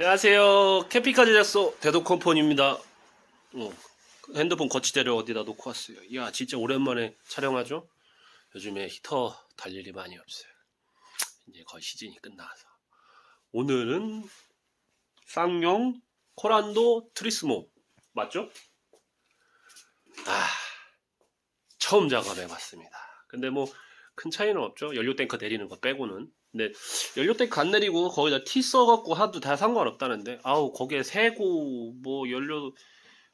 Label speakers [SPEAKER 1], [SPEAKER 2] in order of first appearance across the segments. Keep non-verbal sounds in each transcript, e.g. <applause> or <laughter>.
[SPEAKER 1] 안녕하세요. 캠핑카 제작소 대도컴폰입니다. 어, 핸드폰 거치대를 어디다 놓고 왔어요. 이야, 진짜 오랜만에 촬영하죠? 요즘에 히터 달 일이 많이 없어요. 이제 거의 시즌이 끝나서. 오늘은 쌍용 코란도 트리스모. 맞죠? 아, 처음 작업해봤습니다. 근데 뭐, 큰 차이는 없죠. 연료 탱크 내리는 거 빼고는. 근데 연료 탱크 안 내리고 거기다 티 써갖고 하도 다 상관없다는데 아우 거기에 세고 뭐 연료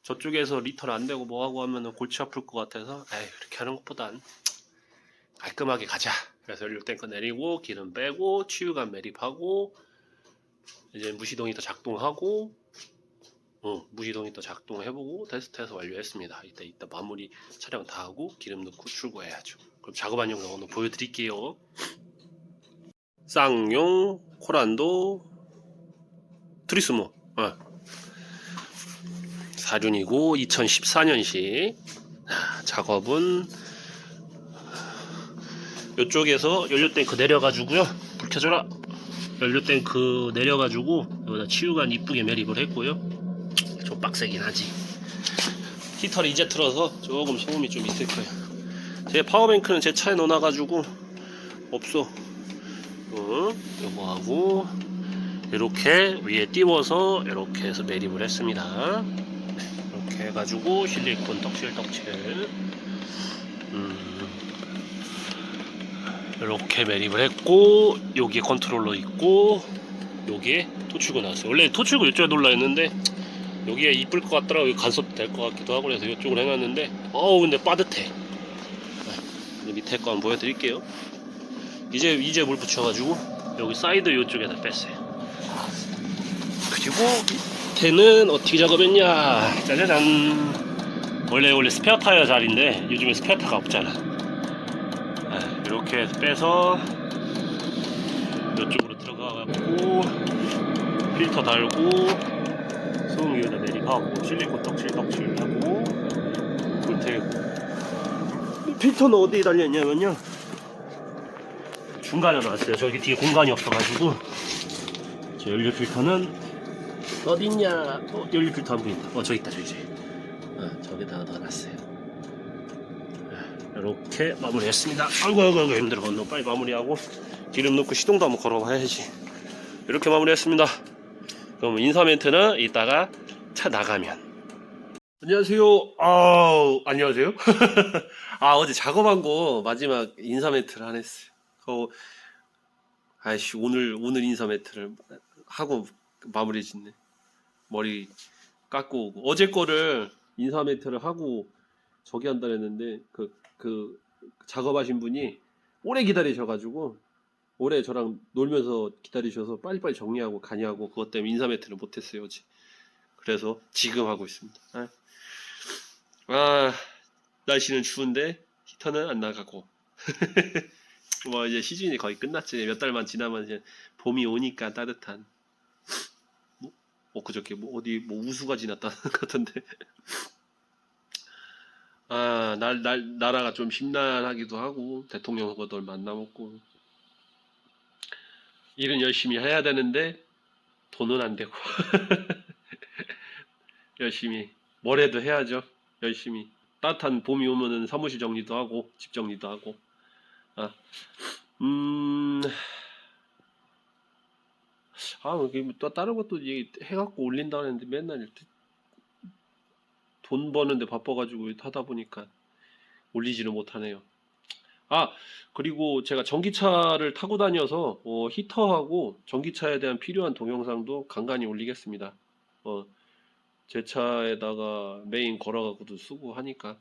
[SPEAKER 1] 저쪽에서 리터를 안 되고 뭐 하고 하면은 골치 아플 것 같아서 에이 그렇게 하는 것보단 깔끔하게 가자. 그래서 연료 탱크 내리고 기름 빼고 치유관 매립하고 이제 무시동이 더 작동하고 어, 무시동이 더 작동해보고 테스트해서 완료했습니다. 이따 이따 마무리 촬영 다 하고 기름 넣고 출고해야죠. 그럼 작업한 영상 오늘 보여드릴게요 쌍용, 코란도, 트리스모. 어. 사륜이고 2014년식. 작업은 이쪽에서 연료 탱크 내려가지고요. 불 켜줘라. 연료 탱크 내려가지고 여기다 치유관 이쁘게 매립을 했고요. 좀 빡세긴 하지. 히터를 이제 틀어서 조금 소음이 좀 있을 거예요. 제 파워뱅크는 제 차에 넣어놔가지고 없어. 어, 요거 하고 이렇게 위에 띄워서 이렇게 해서 매립을 했습니다. 이렇게 해가지고 실리콘 떡칠떡칠 음, 이렇게 매립을 했고 여기에 컨트롤러 있고 여기에 토출구 나왔어요. 원래 토출구 이쪽에 놀라 했는데 여기에 이쁠 것 같더라고요. 여기 간섭 될 것 같기도 하고 그래서 이쪽으로 해놨는데 어우 근데 빠듯해. 이제 밑에 거 한번 보여드릴게요. 이제 이제 물 붙여가지고 여기 사이드 이쪽에다 뺐어요. 그리고 밑에는 어떻게 작업했냐? 짜자잔. 원래 원래 스페어 타이어 자리인데 요즘에 스페어 타가 없잖아. 아, 이렇게 빼서 이쪽으로 들어가갖고 필터 달고 소음 위에다 내립하고 실리콘 떡칠 떡칠하고 꿀테이프. 필터는 어디에 달렸냐면요. 중간에 놨어요. 저기 뒤에 공간이 없어가지고 저 연료 필터는 어딨냐? 어, 연료 필터 안 보인다. 어, 저기 있다, 저기 저기. 어, 저기다가 넣어놨어요. 이렇게 마무리했습니다. 아이고, 아이고, 아이고 힘들어. 너무 빨리 마무리하고 기름 넣고 시동도 한번 걸어봐야지. 이렇게 마무리했습니다. 그럼 인사 멘트는 이따가 차 나가면. 안녕하세요. 아우, 안녕하세요. <laughs> 아, 어제 작업한 거 마지막 인사 멘트를 안 했어요. 어, 아이씨 오늘 오늘 인사 매트를 하고 마무리 짓네. 머리 깎고 오고 어제 거를 인사 매트를 하고 저기 한다 했는데 그 그 작업하신 분이 오래 기다리셔가지고 오래 저랑 놀면서 기다리셔서 빨리빨리 정리하고 가냐고 그것 때문에 인사 매트를 못했어요 어제. 그래서 지금 하고 있습니다. 아, 아 날씨는 추운데 히터는 안 나가고. <laughs> 뭐 이제 시즌이 거의 끝났지. 몇 달만 지나면 이제 봄이 오니까 따뜻한. 뭐 엊그저께 뭐 어디 뭐 우수가 지났다는 것 <laughs> 같은데. 아 날 날 나라가 좀 심란하기도 하고 대통령 후보들 만나먹고. 일은 열심히 해야 되는데 돈은 안 되고. <laughs> 열심히 뭘 해도 해야죠. 열심히. 따뜻한 봄이 오면은 사무실 정리도 하고 집 정리도 하고 아, 음, 아, 이게 뭐또 다른 것도 해갖고 올린다는데 맨날 이렇게 돈 버는데 바빠가지고 하다 보니까 올리지를 못하네요. 아, 그리고 제가 전기차를 타고 다녀서 어, 히터하고 전기차에 대한 필요한 동영상도 간간히 올리겠습니다. 어, 제 차에다가 메인 걸어가고도 쓰고 하니까.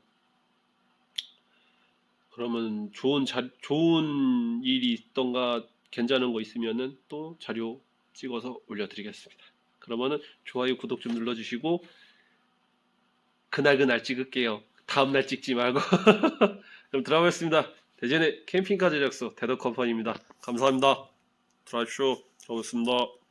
[SPEAKER 1] 그러면 좋은 자, 좋은 일이 있던가 괜찮은 거 있으면은 또 자료 찍어서 올려드리겠습니다. 그러면은 좋아요, 구독 좀 눌러주시고 그날 그날 찍을게요. 다음 날 찍지 말고. <laughs> 그럼 들어가겠습니다. 대전의 캠핑카 제작소 대덕 컴퍼니입니다. 감사합니다. 들어가십시오. 고맙습니다.